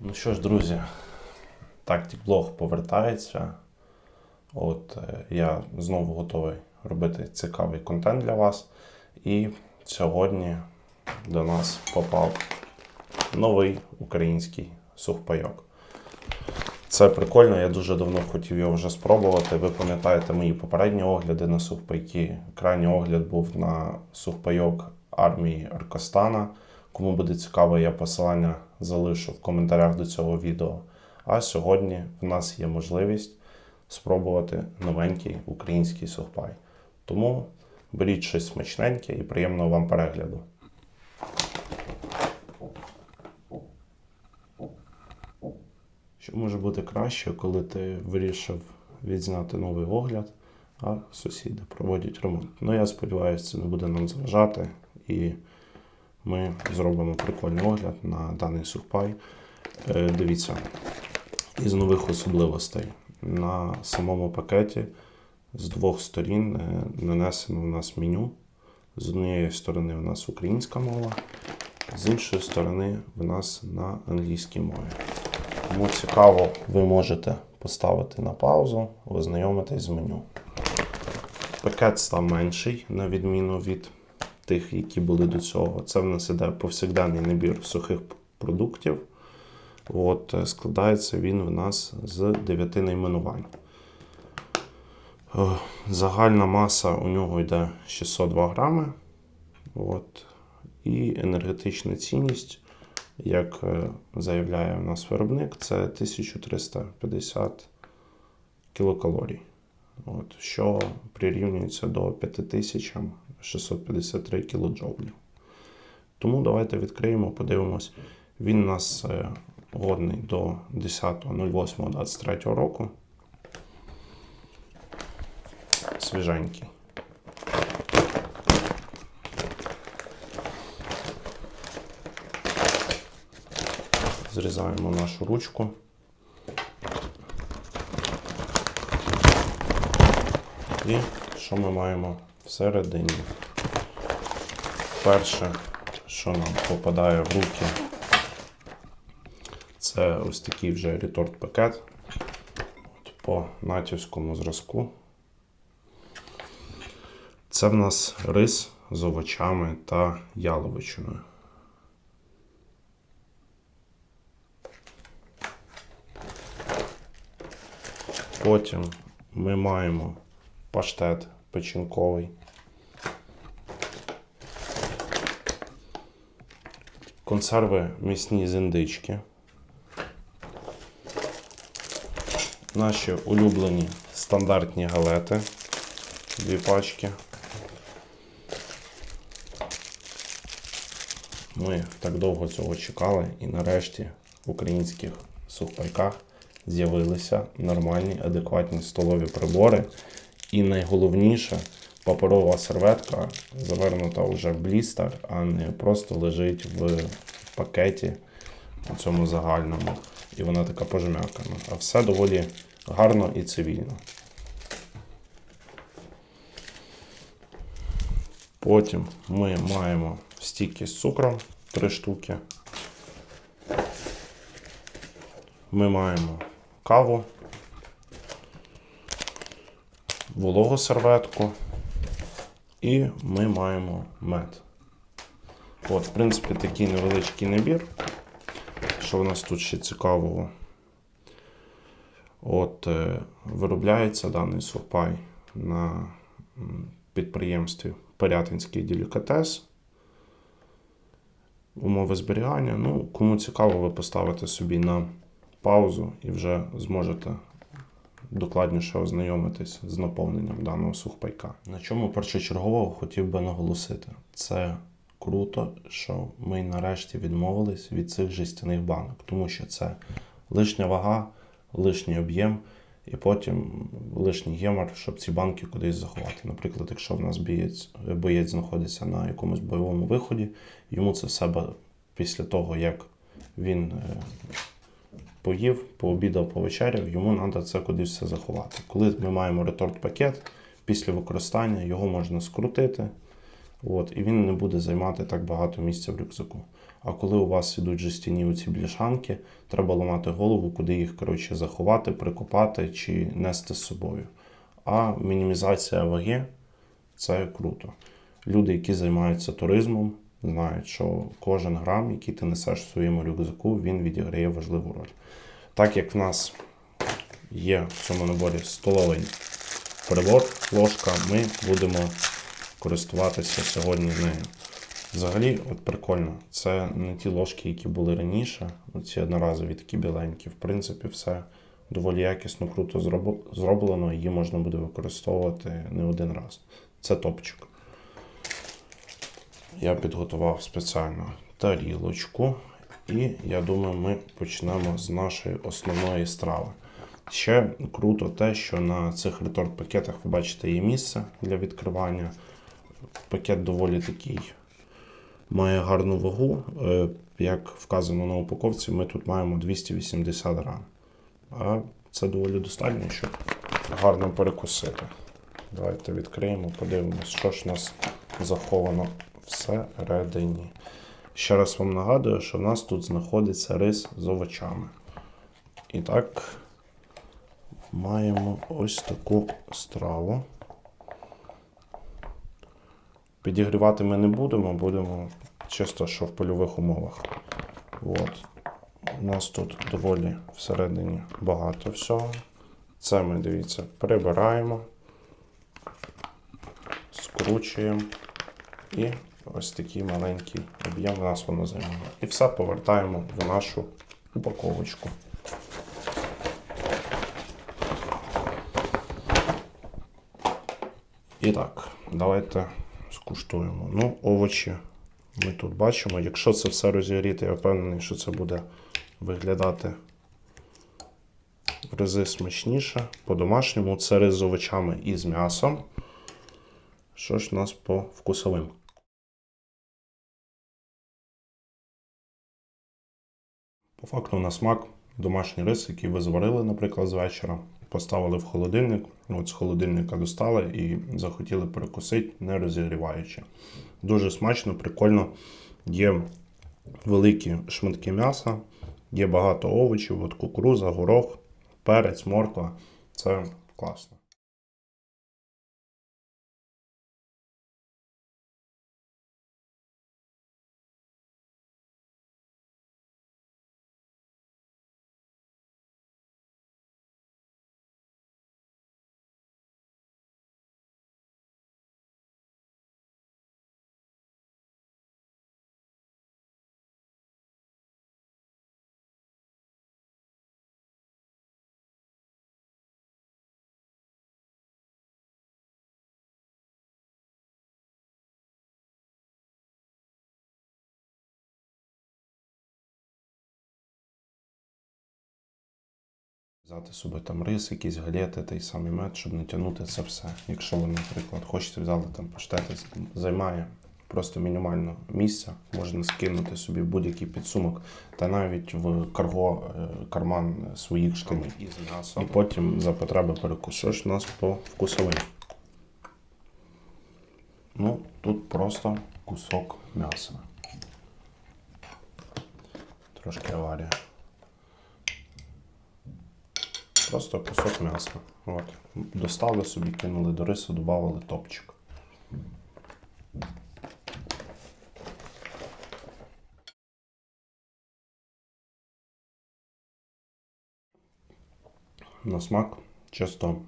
Ну що ж, друзі, тактик блог повертається. От е, я знову готовий робити цікавий контент для вас. І сьогодні до нас попав новий український сухпайок. Це прикольно, я дуже давно хотів його вже спробувати. Ви пам'ятаєте мої попередні огляди на сухпайки. Крайній огляд був на сухпайок армії Аркостана. Кому буде цікаво, я посилання залишу в коментарях до цього відео. А сьогодні в нас є можливість спробувати новенький український сухпай. Тому беріть щось смачненьке і приємного вам перегляду. Що може бути краще, коли ти вирішив відзняти новий огляд, а сусіди проводять ремонт. Ну я сподіваюся, це не буде нам заважати, і ми зробимо прикольний огляд на даний сухпай. Е, Дивіться, із нових особливостей. На самому пакеті з двох сторін е, нанесено у нас меню. З однієї сторони у нас українська мова, з іншої сторони в нас на англійській мові. Тому цікаво, ви можете поставити на паузу, ознайомитись з меню. Пакет став менший, на відміну від тих, які були до цього. Це в нас іде повсякденний набір сухих продуктів. От, е, складається він в нас з 9 найменувань. Е, Загальна маса у нього йде 602 грами. От. І енергетична цінність, як е, заявляє у нас виробник, це 1350 кілокалорій. От, що прирівнюється до 5653 кілоджоулів. Тому давайте відкриємо, подивимось. Він у нас е, годний до 10.08.23 року. Свіженький. Зрізаємо нашу ручку. І що ми маємо всередині? Перше, що нам попадає в руки, це ось такий вже реторт-пакет От по натівському зразку. Це в нас рис з овочами та яловичиною. Потім ми маємо паштет печінковий. Консерви м'ясні з індички. Наші улюблені стандартні галети. Дві пачки. Ми так довго цього чекали і нарешті в українських сухпайках з'явилися нормальні, адекватні столові прибори. І найголовніше, паперова серветка завернута вже в блістер, а не просто лежить в пакеті у цьому загальному. І вона така пожмякана. А все доволі гарно і цивільно. Потім ми маємо стіки з цукром, три штуки. Ми маємо каву, вологу серветку і ми маємо мед. От, в принципі, такий невеличкий набір. Що в нас тут ще цікавого? От, е, виробляється даний сухпай на підприємстві Порятинський делікатес. Умови зберігання. Ну, кому цікаво, ви поставите собі на паузу і вже зможете докладніше ознайомитись з наповненням даного сухпайка. На чому першочергово хотів би наголосити, це круто, що ми нарешті відмовились від цих жестяних банок, тому що це лишня вага, лишній об'єм, і потім лишній гемор, щоб ці банки кудись заховати. Наприклад, якщо в нас боєць, боєць знаходиться на якомусь бойовому виході, йому це все після того, як він е, поїв, пообідав, повечеряв, йому треба це кудись все заховати. Коли ми маємо реторт-пакет, після використання його можна скрутити, От, і він не буде займати так багато місця в рюкзаку. А коли у вас ідуть жестяні оці бляшанки, треба ламати голову, куди їх коротше, заховати, прикопати чи нести з собою. А мінімізація ваги це круто. Люди, які займаються туризмом, знають, що кожен грам, який ти несеш в своєму рюкзаку, він відіграє важливу роль. Так як в нас є в цьому наборі столовий прибор, ложка, ми будемо користуватися сьогодні нею. Взагалі, от прикольно, це не ті ложки, які були раніше, ці одноразові такі біленькі. В принципі, все доволі якісно, круто зроблено, її можна буде використовувати не один раз. Це топчик. Я підготував спеціально тарілочку, і я думаю, ми почнемо з нашої основної страви. Ще круто те, що на цих реторт-пакетах ви бачите є місце для відкривання. Пакет доволі такий має гарну вагу. Е, Як вказано на упаковці, ми тут маємо 280 грам. А це доволі достатньо, щоб гарно перекусити. Давайте відкриємо, подивимось, що ж у нас заховано всередині. Ще раз вам нагадую, що в нас тут знаходиться рис з овочами. І так, маємо ось таку страву. Підігрівати ми не будемо, будемо чисто, що в польових умовах. От. У нас тут доволі всередині багато всього. Це ми, дивіться, прибираємо, скручуємо і ось такий маленький об'єм у нас воно займає. І все повертаємо в нашу упаковочку. І так, давайте скуштуємо. Ну, овочі ми тут бачимо. Якщо це все розігріти, я впевнений, що це буде виглядати в рази смачніше. По-домашньому це рис з овочами і з м'ясом. Що ж у нас по вкусовим? Факту на смак домашній рис, який ви зварили, наприклад, з вечора, поставили в холодильник, от з холодильника достали і захотіли перекусити, не розігріваючи. Дуже смачно, прикольно. Є великі шматки м'яса, є багато овочів, от кукуруза, горох, перець, морква. Це класно. Взяти собі там рис, якісь галети, той самий мед, щоб не тягнути це все. Якщо ви, наприклад, хочете взяти там паштети, займає просто мінімально місця, можна скинути собі в будь-який підсумок, та навіть в карго е, карман своїх штанів. І потім за потреби перекус. Що ж у нас по вкусовим? Ну, тут просто кусок м'яса. Трошки аварія. Просто кусок м'яса. От. Достали собі, кинули до рису, додали топчик. На смак чисто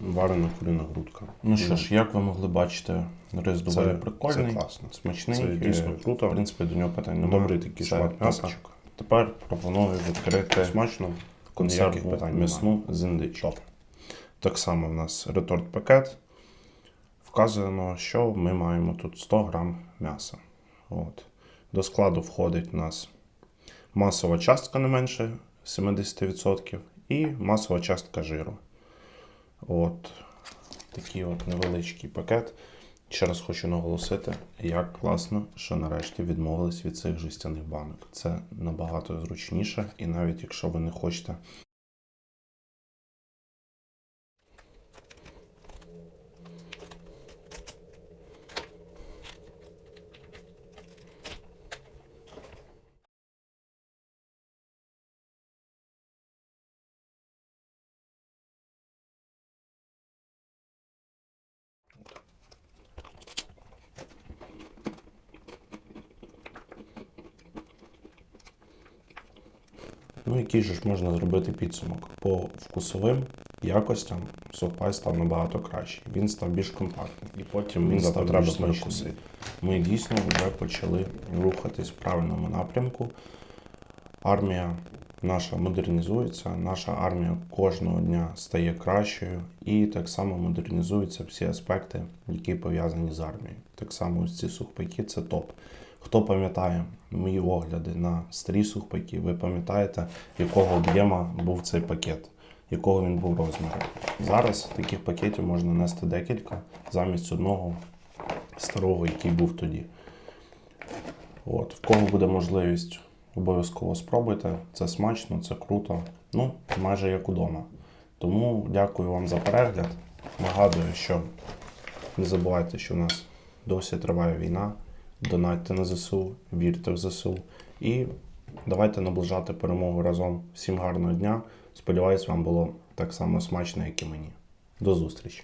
варена курина грудка. Ну що ж, як ви могли бачити, рис доволі Це- прикольний, це класно. смачний, Це дійсно круто. В принципі, до нього питань Ну, немає. добрий такий шмат м'яса. топчик. Тепер пропоную відкрити Ніяких консерву питань м'ясну з індички. Так само в нас реторт-пакет. Вказано, що ми маємо тут 100 грам м'яса. От. До складу входить у нас масова частка не менше 70% і масова частка жиру. От такий от невеличкий пакет. Ще раз хочу наголосити, як класно, що нарешті відмовились від цих жестяних банок. Це набагато зручніше, і навіть якщо ви не хочете Ну, який же ж можна зробити підсумок? По вкусовим якостям сухпай став набагато кращий. Він став більш компактний. І потім він став більш смачний. Ми дійсно вже почали рухатись в правильному напрямку. Армія наша модернізується, наша армія кожного дня стає кращою, і так само модернізуються всі аспекти, які пов'язані з армією. Так само ось ці сухпайки це топ. Хто пам'ятає мої огляди на старі сухпайки, ви пам'ятаєте, якого об'єма був цей пакет, якого він був розміру. Зараз таких пакетів можна нести декілька замість одного старого, який був тоді. От, в кого буде можливість, обов'язково спробуйте. Це смачно, це круто. Ну, майже як удома. Тому дякую вам за перегляд. Нагадую, що не забувайте, що в нас досі триває війна. Донатьте на ЗСУ, вірте в ЗСУ. І давайте наближати перемогу разом. Всім гарного дня. Сподіваюсь, вам було так само смачно, як і мені. До зустрічі!